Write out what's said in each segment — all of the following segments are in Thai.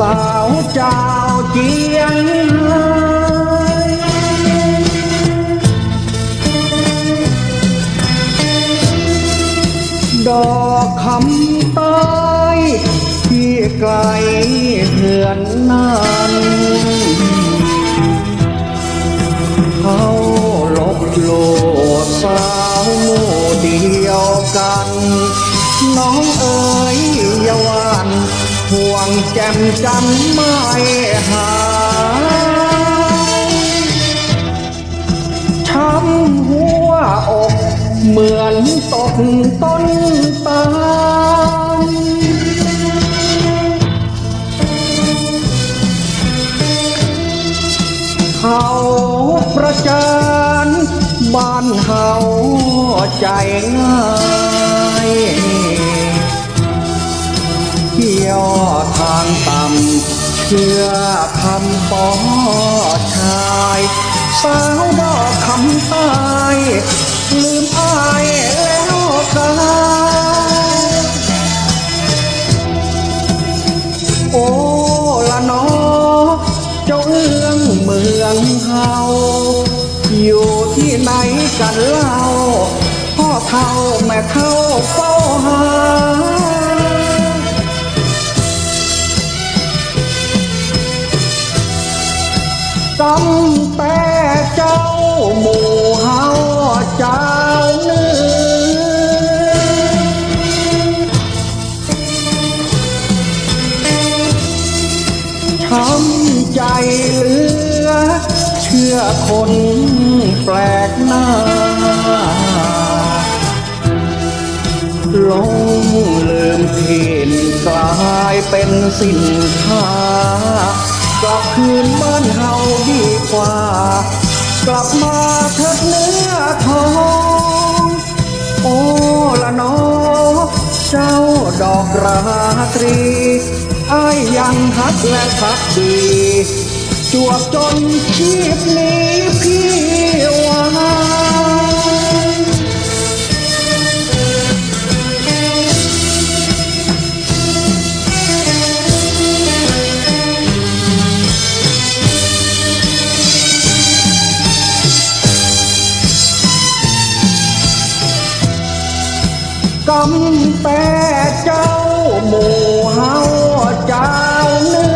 สาวเจ้าเจียงดอกคำใต้ที่ไกลเถือนนั้นเขาลบโลดสาวหมู่เดียวกัน น้องเอ๋อ ห่วงแจ่มจันไม่หายช้ำหัวอกเหมือนตกต้นตาลเขาประจานบ้านเฮาใจง่าย ยวทางต่ำเชื่อคำปอชาย สาวดอกคำตายลืมอายแล้วกันโอ้ละนอเจ้าเอื้องเมืองเฮาอยู่ที่ไหนกันเล่าพ่อเท่าแม่เท่าเฝ้าหา กำแต่เจ้าหมู่เฮาเจ้าเนื้อช้ำใจเหลือ เชื่อคนแปลกหน้า ลงลืมถิ่นกลายเป็นสินค้ากลับคืนบ้านเฮาดีกว่า กลับมาเถิดเนื้อทอง โอ้ละน้อเจ้าดอกราตรีไอ้ยังฮักและพักดี จวบจนชีพนี้พี่วา กำแต่เจ้าหมู่เฮาเจ้าเนื้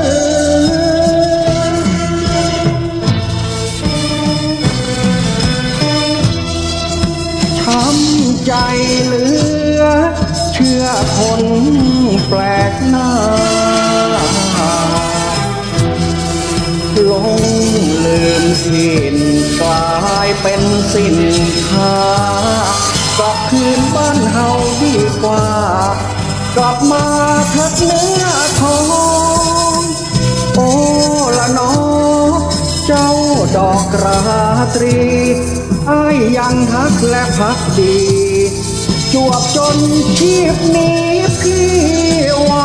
อช้ำใจเหลือ เชื่อคนแปลกหน้า ลงลืมถิ่นกลายเป็นสินค้า กลับมาเถิดเนื้อทอง โอ้ละน้อเจ้าดอกราตรีไอ้ยังทักและพักดี จวบจนชีพนี้พี่วา